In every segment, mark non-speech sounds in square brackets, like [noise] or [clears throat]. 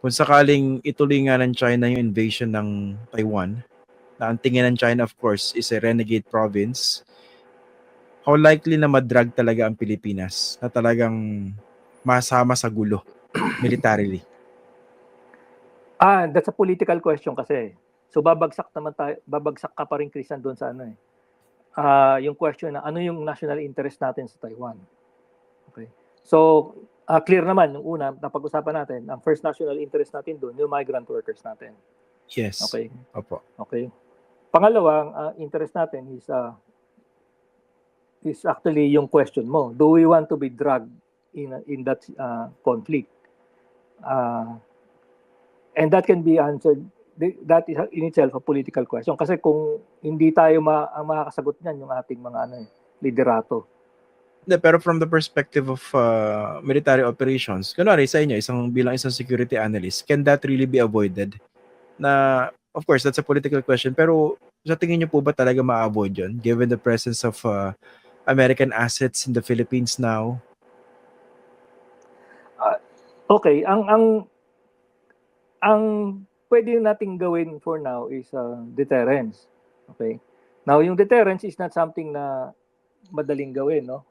kung sakaling ituloy nga ng China yung invasion ng Taiwan, na ang tingin ng China of course is a renegade province, how likely na madrag talaga ang Pilipinas na talagang masama sa gulo [clears throat] militarily? Ah, that's a political question kasi. So babagsak naman tayo, babagsak ka pa rin Christian doon sa ano eh. Ah, yung question na ano yung national interest natin sa Taiwan. Okay. So ah, clear naman yung una napag-usapan natin, ang first national interest natin doon yung migrant workers natin. Yes. Okay. Opo. Okay. Pangalawa, ang ah, interest natin is uh, is actually yung question mo. Do we want to be dragged in in that uh, conflict? Uh, and that can be answered th- that is in itself a political question kasi kung hindi tayo ma ang makakasagot niyan yung ating mga ano eh, liderato. Pero from the perspective of uh, military operations, kunwari sa inyo, isang bilang isang security analyst, can that really be avoided? Na, of course, that's a political question, pero sa tingin niyo po ba talaga ma-avoid yun, given the presence of uh, American assets in the Philippines now? Okay, ang ang ang pwede nating gawin for now is uh, deterrence. Okay? Now, yung deterrence is not something na madaling gawin, no?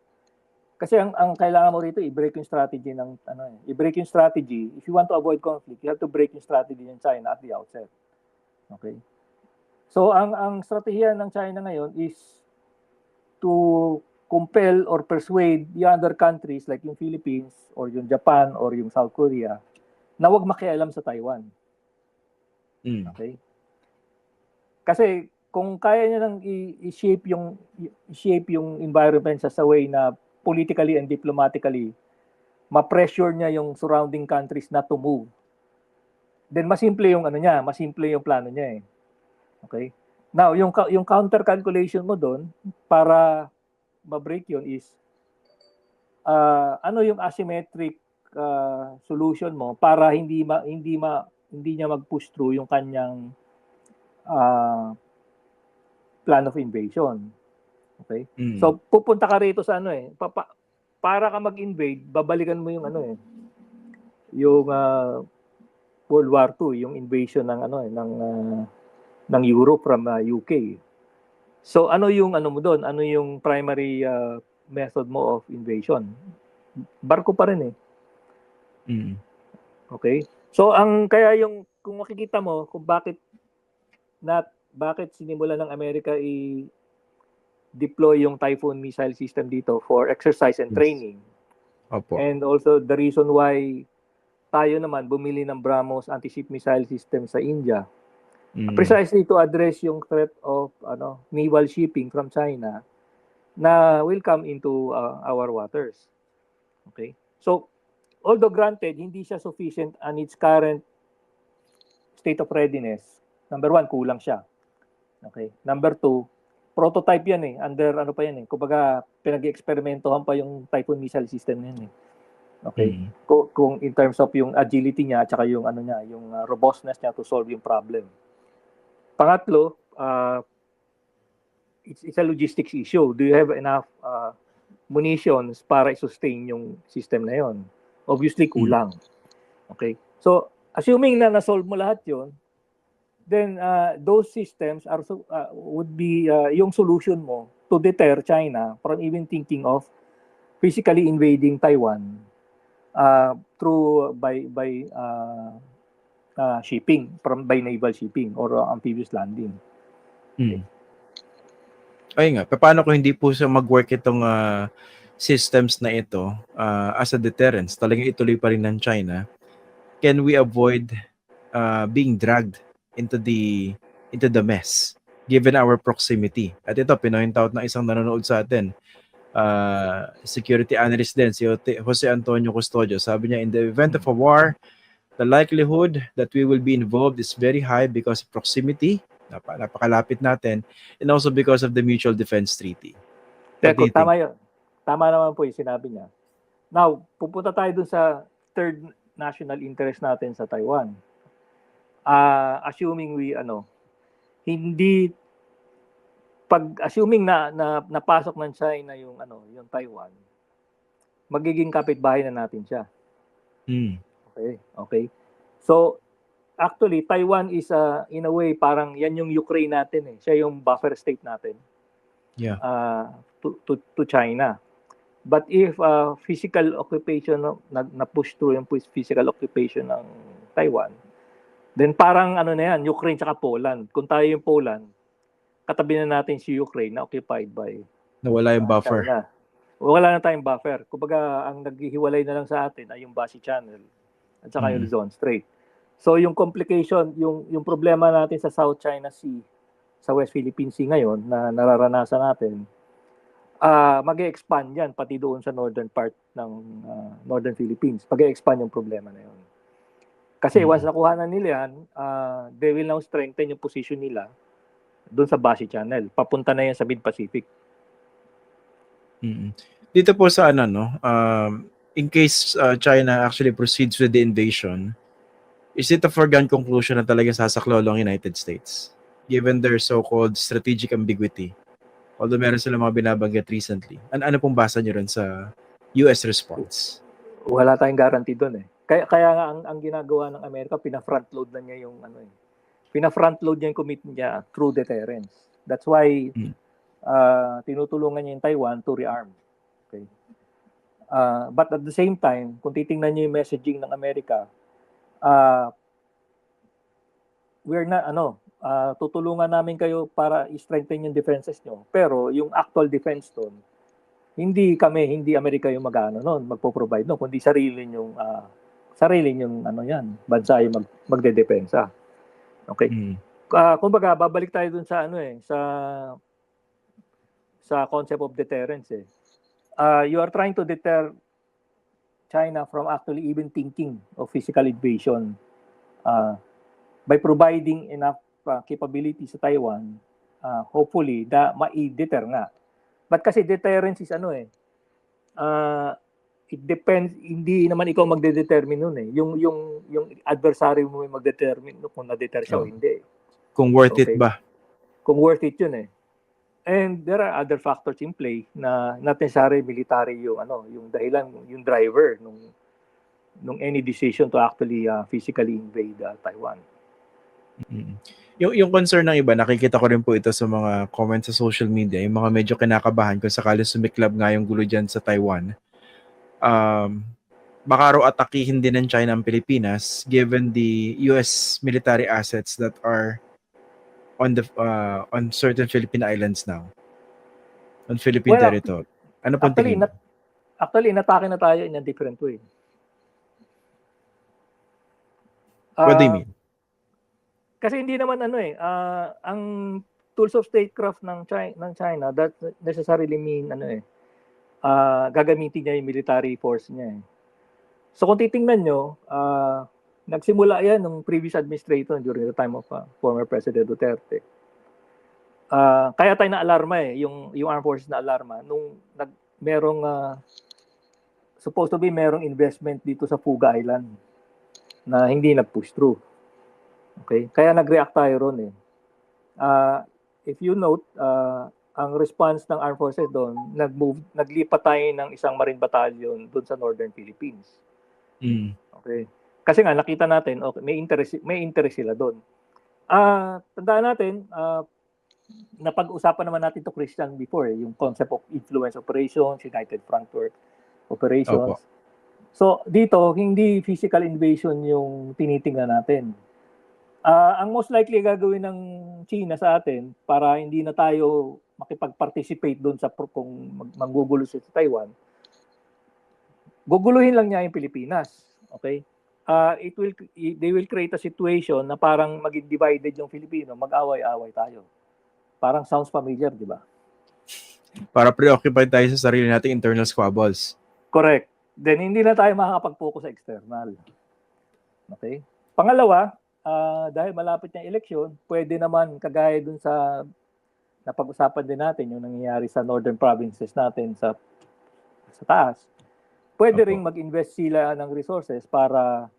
Kasi ang ang kailangan mo rito i-break yung strategy ng ano eh, i-break yung strategy. If you want to avoid conflict, you have to break yung strategy ng China at the outset. Okay? So ang ang strategiya ng China ngayon is to compel or persuade the other countries like yung Philippines or yung Japan or yung South Korea na wag makialam sa Taiwan. Mm. Okay? Kasi kung kaya niya nang i-shape yung i-shape yung environment sa sa way na politically and diplomatically ma-pressure niya yung surrounding countries not to move. Then masimple yung ano niya, masimple yung plano niya eh. Okay? Now, yung yung counter calculation mo doon para ma-break yun is ah, ano yung asymmetric ah, solution mo para hindi ma, hindi ma, hindi niya mag-push through yung kanyang ah, plan of invasion. Okay? Mm. So pupunta ka rito sa ano eh, papa, para ka mag-invade, babalikan mo yung ano eh, yung ah, World War II, yung invasion ng ano eh, ng ah, ng Europe from ah, UK. So ano yung ano mo doon? Ano yung primary ah, method mo of invasion? Barko pa rin eh. Mm. Okay? So ang kaya yung kung makikita mo kung bakit not bakit sinimulan ng Amerika i deploy yung Typhoon missile system dito for exercise and training. Opo. And also the reason why tayo naman bumili ng BrahMos anti-ship missile system sa India Mm. precisely to address yung threat of ano naval shipping from China na will come into uh, our waters. Okay? So although granted hindi siya sufficient on its current state of readiness. Number one, kulang siya. Okay? Number two, prototype yan eh. Under ano pa yan eh. Kumbaga, pinag-eksperimentohan pa yung Typhoon missile system yan eh. Okay? Mm. Kung, kung in terms of yung agility niya at saka yung ano niya, yung uh, robustness niya to solve yung problem. Pangatlo, uh, it's, it's a logistics issue. Do you have enough uh, munitions para i-sustain yung system na yon? Obviously, kulang. Okay? So, assuming na na-solve mo lahat yon, then uh, those systems are so, uh, would be uh, yung solution mo to deter China from even thinking of physically invading Taiwan uh, through by by uh, uh, shipping from by naval shipping or uh, amphibious landing. Mm. Ay nga, paano kung hindi po siya mag-work itong ah, systems na ito ah, as a deterrence, talagang ituloy pa rin ng China, can we avoid ah, being dragged into the into the mess given our proximity? At ito, pinoint out ng isang nanonood sa atin, ah, security analyst din, si Jose Antonio Custodio. Sabi niya, in the event of a war, the likelihood that we will be involved is very high because of proximity, nap- napakalapit natin, and also because of the Mutual Defense Treaty. Teko, tama yun. Tama naman po yung sinabi niya. Now, pupunta tayo dun sa third national interest natin sa Taiwan. Ah, assuming we ano, hindi pag assuming na, na napasok ng China yung ano, yung Taiwan, magiging kapitbahay na natin siya. Mm. Okay, okay. So, actually, Taiwan is, uh, in a way, parang yan yung Ukraine natin eh. Siya yung buffer state natin Yeah. uh, to, to, to China. But if uh, physical occupation, no, na, na-push through yung physical occupation ng Taiwan, then parang ano na yan, Ukraine tsaka Poland. Kung tayo yung Poland, katabi na natin si Ukraine na occupied by Nawala yung uh, buffer. China. Wala na tayong buffer. Kumbaga, ang naghihiwalay na lang sa atin ay yung Bashi Channel at saka yung Mm. Luzon Strait. So yung complication, yung yung problema natin sa South China Sea, sa West Philippine Sea ngayon na nararanasan natin, ah mag-expand yan pati doon sa northern part ng ah, northern Philippines. Mag-expand yung problema na yun. Kasi Mm. once nakuha na nila yan, ah, they will now strengthen yung position nila doon sa Bashi Channel. Papunta na yan sa Mid-Pacific. Mm. Dito po sa ano no, um, in case uh, China actually proceeds with the invasion, is it a foregone conclusion na talaga sasaklolo ang United States? Given their so-called strategic ambiguity. Although meron sila mga binabanggit recently. An ano pong basa niyo rin sa US response? wala tayong guarantee doon eh. Kaya kaya nga ang, ang ginagawa ng Amerika, pina-front load na niya yung ano eh. Pina-front load niya yung commitment niya through deterrence. That's why uh, tinutulungan niya yung Taiwan to rearm. Okay. Uh, but at the same time, kung titingnan niyo yung messaging ng Amerika, uh, we're not ano, uh, tutulungan namin kayo para i-strengthen yung defenses nyo. Pero yung actual defense doon, hindi kami, hindi Amerika yung mag-ano noon, magpo-provide no, kundi sarili yung ah, sarili yung ano yan, bansa yung mag, magdedepensa. Okay. Mm. Ah, kumbaga babalik tayo dun sa ano eh, sa sa concept of deterrence eh. Ah, you are trying to deter China from actually even thinking of physical invasion ah, by providing enough ah, capability sa Taiwan, ah, hopefully, na ma-deter nga. But kasi deterrence is ano eh, ah, it depends, hindi naman ikaw magde-determine nun eh. Yung, yung, yung adversary mo yung magdetermine no, kung na-deter siya o Oh. hindi. Kung worth it Okay. ba? Kung worth it yun eh. And there are other factors in play na not necessarily military yung ano, yung dahilan, yung driver nung nung any decision to actually uh, physically invade uh, Taiwan. Mm. Yung, yung concern ng iba, nakikita ko rin po ito sa mga comments sa social media, yung mga medyo kinakabahan kung sakali sumiklab nga yung gulo dyan sa Taiwan. Um, baka raw atakihin din ng China ang Pilipinas given the US military assets that are on the uh, on certain Philippine islands now. On Philippine Well, territory. Ano pong Actually, tingin? nat- actually, inatake na tayo in a different way. What do you Ah, mean? Kasi hindi naman ano eh, ah, ang tools of statecraft ng China, ng China that necessarily mean ano eh, ah, gagamitin niya yung military force niya eh. So kung titingnan nyo, ah, nagsimula yan nung previous administration during the time of ah, former President Duterte. Ah, kaya tayo na-alarma eh, yung, yung armed forces na alarma nung nag, merong ah, supposed to be merong investment dito sa Fuga Island na hindi nag-push through. Okay? Kaya nag-react tayo ron eh. Ah, if you note, ah, ang response ng armed forces doon, nag-move, naglipat tayo ng isang marine battalion doon sa northern Philippines. Mm. Okay? Kasi nga nakita natin, okay, may interest may interest sila doon. Ah, tandaan natin, ah, napag-usapan naman natin to Christian before, eh, yung concept of influence operations, United Front Work operations. Opo. So, dito hindi physical invasion yung tinitingnan natin. Ah, ang most likely gagawin ng China sa atin para hindi na tayo makipag-participate doon sa kung mag- manggugulo sa Taiwan, guguluhin lang niya yung Pilipinas. Okay? Ah, it will they will create a situation na parang maging divided yung Filipino, mag-away-away tayo. Parang sounds familiar, di ba? Para preoccupied tayo sa sarili nating internal squabbles. Correct. Then hindi na tayo makakapag-focus sa external. Okay? Pangalawa, ah, dahil malapit na eleksyon, pwede naman kagaya dun sa napag-usapan din natin yung nangyayari sa northern provinces natin sa sa taas. Pwede Opo. ring mag-invest sila ng resources para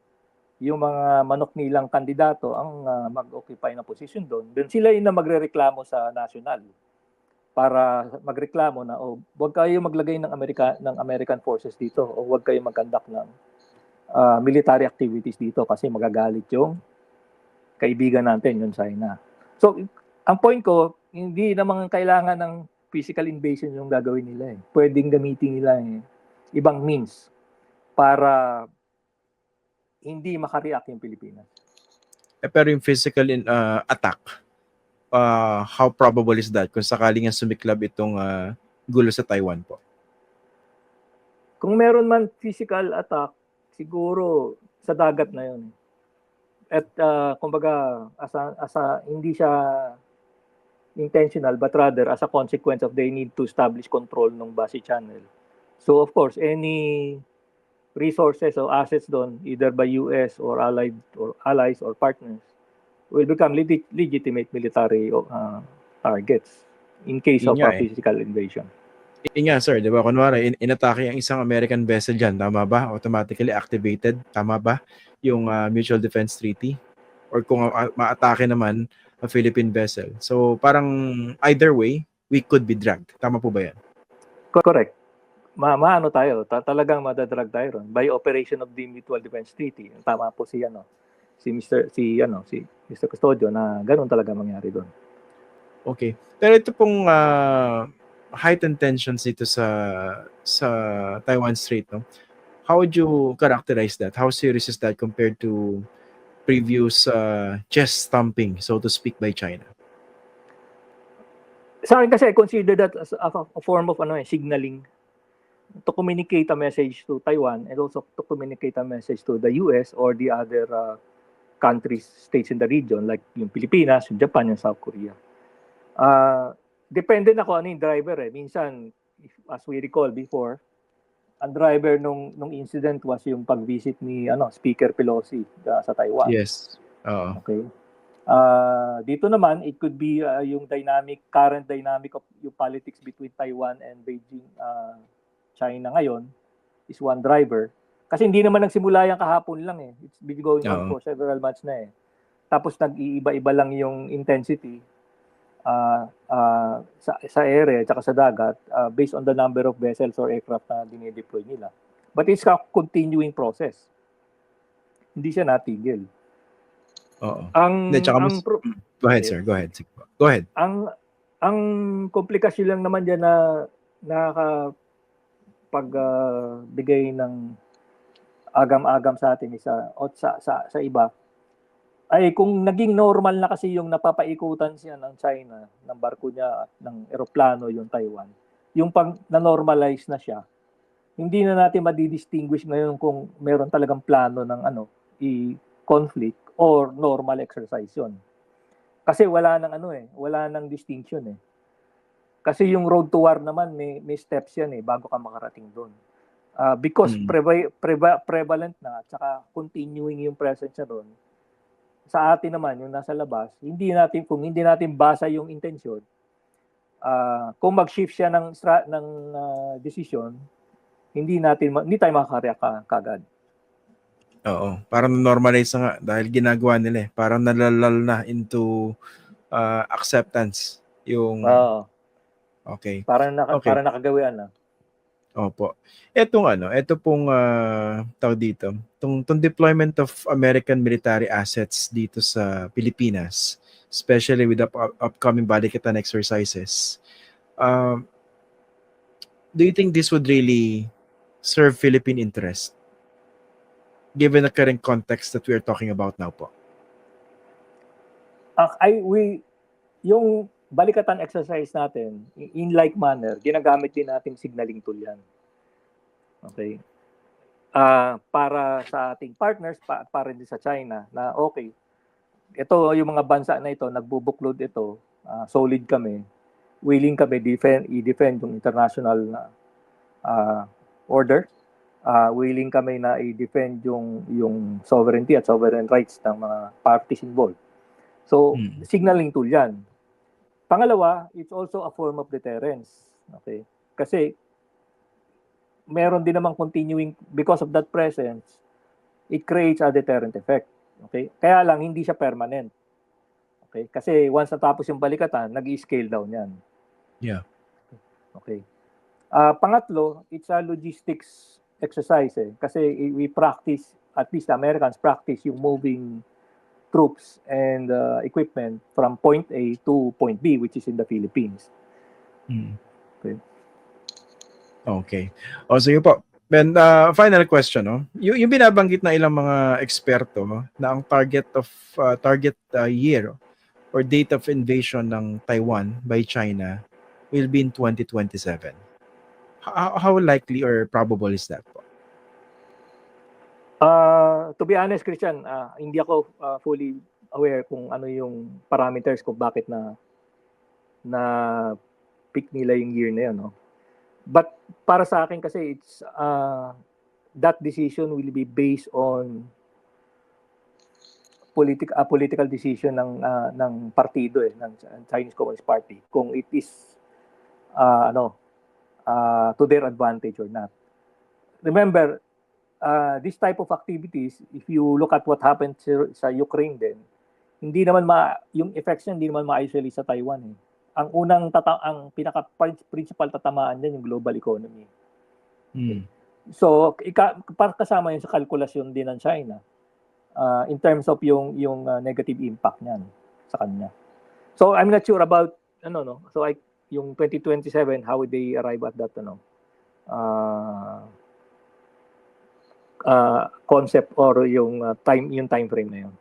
yung mga manok nilang kandidato ang ah, mag-occupy na position doon. Then sila yung na magrereklamo sa national para magreklamo na oh, wag kayo maglagay ng Amerika ng American forces dito o wag kayo mag-conduct ng uh, military activities dito kasi magagalit yung kaibigan natin, yung China. So, ang point ko, hindi naman kailangan ng physical invasion yung gagawin nila eh. Pwedeng gamitin nila eh, ibang means para hindi makareact yung Pilipinas. Eh, pero yung physical in, uh, attack, uh, how probable is that kung sakaling nga sumiklab itong uh, gulo sa Taiwan po? Kung meron man physical attack, siguro sa dagat na yun. At uh, kumbaga, as a, as a, hindi siya intentional but rather as a consequence of they need to establish control ng base channel. So of course, any resources or assets doon, either by US or allied or allies or partners, will become legit- legitimate military uh, targets in case Yun of a eh. physical invasion. Yun nga, sir, di ba? Kunwari, in- inatake ang isang American vessel dyan, tama ba? Automatically activated, tama ba? Yung uh, Mutual Defense Treaty? Or kung uh, maatake naman, a Philippine vessel. So, parang either way, we could be dragged. Tama po ba yan? Co- Correct. Ma maano tayo, ta- talagang madadrag tayo ron by operation of the Mutual Defense Treaty. Tama po si ano, si Mr. si ano, si Mr. Custodio na ganun talaga mangyari doon. Okay. Pero ito pong uh, heightened tensions dito sa sa Taiwan Strait, no? How would you characterize that? How serious is that compared to previous uh, chest thumping, so to speak, by China? Sa akin kasi I consider that as a, a form of ano eh, signaling to communicate a message to Taiwan and also to communicate a message to the US or the other uh, countries, states in the region like yung Pilipinas, yung Japan, yung South Korea. Uh, depende na kung ano yung driver eh. Minsan, if, as we recall before, ang driver nung nung incident was yung pag-visit ni ano Speaker Pelosi uh, sa Taiwan. Yes. Oo. Okay. Uh, dito naman, it could be uh, yung dynamic, current dynamic of yung politics between Taiwan and Beijing, uh, China ngayon is one driver. Kasi hindi naman nagsimula yan kahapon lang eh. It's been going on for several months na eh. Tapos nag-iiba-iba lang yung intensity uh, uh, sa, sa ere at sa dagat uh, based on the number of vessels or aircraft na dinideploy nila. But it's a continuing process. Hindi siya natigil. Oo. Ang, tsaka ang, mas- pro- Go ahead, sir. Go ahead. Go ahead. ang ang komplikasyon lang naman diyan na nakaka pagbigay ng agam-agam sa atin isa o sa, sa sa iba ay kung naging normal na kasi yung napapaikutan siya ng China ng barko niya ng eroplano yung Taiwan yung pag na-normalize na siya hindi na natin madidistinguish ngayon kung meron talagang plano ng ano i-conflict or normal exercise yun kasi wala nang ano eh, wala nang distinction eh. Kasi yung road to war naman may may steps yan eh bago ka makarating doon. Ah, because Mm. preva- preva- prevalent na at saka continuing yung presence niya doon. Sa atin naman yung nasa labas, hindi natin kung hindi natin basa yung intention, ah kung mag-shift siya ng stra- ng ah, decision, hindi natin hindi tayo makaka-react ka, kagad. Oo. Parang normalize nga dahil ginagawa nila eh. Parang nalalal na into uh, acceptance yung Oo. okay. Para naka, Okay. para nakagawian na. Opo. Etong ano, ito pong uh, tawag dito, tong, tong deployment of American military assets dito sa Pilipinas, especially with the up- upcoming Balikatan exercises. Um, do you think this would really serve Philippine interest? Given the current context that we are talking about now po. Ah, I we yung balikatan exercise natin in, like manner ginagamit din natin signaling tool yan. Okay? Ah, para sa ating partners pa, para din sa China na okay. Ito yung mga bansa na ito nagbubuklod ito, ah, solid kami. Willing kami defend i-defend yung international na ah, order. Ah, willing kami na i-defend yung yung sovereignty at sovereign rights ng mga parties involved. So, Mm. signaling tool yan. Pangalawa, it's also a form of deterrence. Okay? Kasi, meron din namang continuing, because of that presence, it creates a deterrent effect. Okay? Kaya lang, hindi siya permanent. Okay? Kasi once natapos yung balikatan, nag-scale down yan. Yeah. Okay. Ah, pangatlo, it's a logistics exercise eh. Kasi we practice, at least Americans practice yung moving troops and uh, equipment from point A to point B, which is in the Philippines. Mm. Okay. Okay. O sige po. Then uh, final question no. Y- yung binabanggit na ilang mga eksperto no, na ang target of uh, target uh, year or date of invasion ng Taiwan by China will be in 2027. How, how likely or probable is that? Uh, to be honest, Christian, uh, hindi ako uh, fully aware kung ano yung parameters kung bakit na na pick nila yung year na yun. No? But para sa akin kasi it's uh, that decision will be based on politic a political decision ng uh, ng partido eh ng Chinese Communist Party kung it is uh, ano uh, to their advantage or not. Remember, uh, this type of activities, if you look at what happened sa, sa Ukraine din, hindi naman ma yung effects niya hindi naman ma-isolate sa Taiwan eh. Ang unang tata ang pinaka principal tatamaan diyan yung global economy. Mm. So, ika, kasama yun sa kalkulasyon din ng China uh, in terms of yung yung uh, negative impact niyan sa kanya. So, I'm not sure about ano no. So, I yung 2027 how would they arrive at that ano uh, uh, concept or yung uh, time yung time frame na yun.